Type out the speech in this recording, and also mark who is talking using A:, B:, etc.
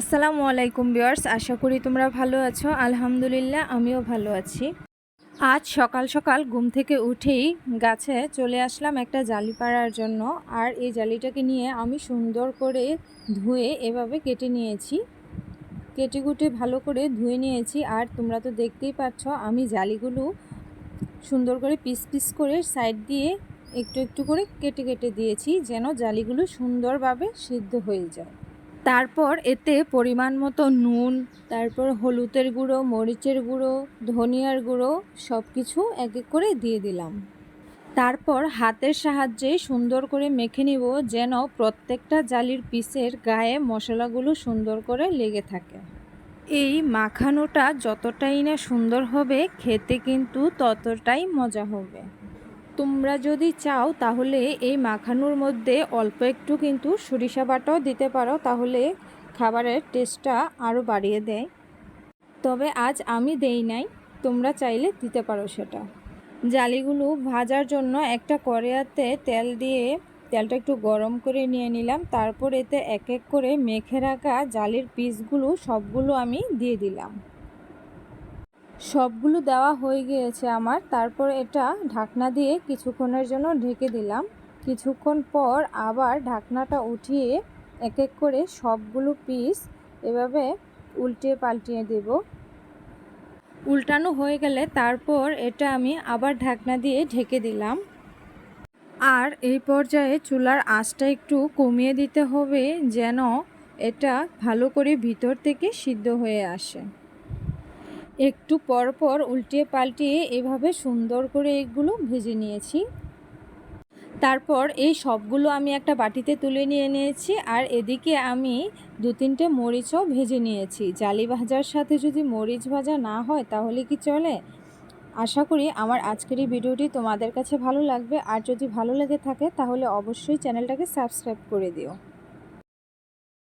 A: আসসালামু আলাইকুম বিয়ার্স আশা করি তোমরা ভালো আছো। আলহামদুলিল্লাহ, আমিও ভালো আছি। আজ সকাল সকাল ঘুম থেকে উঠেই গাছে চলে আসলাম একটা জালি পাড়ার জন্য। আর এই জালিটাকে নিয়ে আমি সুন্দর করে ধুয়ে এভাবে কেটে নিয়েছি। কেটে কুটে ভালো করে ধুয়ে নিয়েছি। আর তোমরা তো দেখতেই পাচ্ছ, আমি জালিগুলো সুন্দর করে পিস পিস করে সাইড দিয়ে একটু একটু করে কেটে কেটে দিয়েছি, যেন জালিগুলো সুন্দরভাবে সিদ্ধ হয়ে যায়। তারপর এতে পরিমাণ মতো নুন, তারপর হলুদের গুঁড়ো, মরিচের গুঁড়ো, ধনিয়ার গুঁড়ো সব কিছু এক এক করে দিয়ে দিলাম। তারপর হাতের সাহায্যে সুন্দর করে মেখে নিব যেন প্রত্যেকটা জালির পিসের গায়ে মশলাগুলো সুন্দর করে লেগে থাকে। এই মাখানোটা যতটাই না সুন্দর হবে, খেতে কিন্তু ততটাই মজা হবে। তোমরা যদি চাও তাহলে এই মাখানোর মধ্যে অল্প একটু কিন্তু সরিষা বাটাও দিতে পারো, তাহলে খাবারের টেস্টটা আরও বাড়িয়ে দেয়। তবে আজ আমি দেই নাই, তোমরা চাইলে দিতে পারো সেটা। জালিগুলো ভাজার জন্য একটা কড়াইতে তেল দিয়ে তেলটা একটু গরম করে নিয়ে নিলাম, তারপর এতে এক এক করে মেখে রাখা জালির পিসগুলো সবগুলো আমি দিয়ে দিলাম। সবগুলো দেওয়া হয়ে গিয়েছে আমার। তারপর এটা ঢাকনা দিয়ে কিছুক্ষণের জন্য ঢেকে দিলাম। কিছুক্ষণ পর আবার ঢাকনাটা উঠিয়ে এক এক করে সবগুলো পিস এভাবে উল্টিয়ে পাল্টিয়ে দেব। উল্টানো হয়ে গেলে তারপর এটা আমি আবার ঢাকনা দিয়ে ঢেকে দিলাম। আর এই পর্যায়ে চুলার আঁচটা একটু কমিয়ে দিতে হবে যেন এটা ভালো করে ভিতর থেকে সিদ্ধ হয়ে আসে। একটু পর পর উল্টিয়ে পাল্টিয়ে এভাবে সুন্দর করে এগুলো ভেজে নিয়েছি। তারপর এই সবগুলো আমি একটা বাটিতে তুলে নিয়ে নিয়েছি আর এদিকে আমি দু তিনটে মরিচও ভেজে নিয়েছি। জালি ভাজার সাথে যদি মরিচ ভাজা না হয় তাহলে কি চলে? আশা করি আমার আজকের এই ভিডিওটি তোমাদের কাছে ভালো লাগবে। আর যদি ভালো লেগে থাকে তাহলে অবশ্যই চ্যানেলটাকে সাবস্ক্রাইব করে দিও।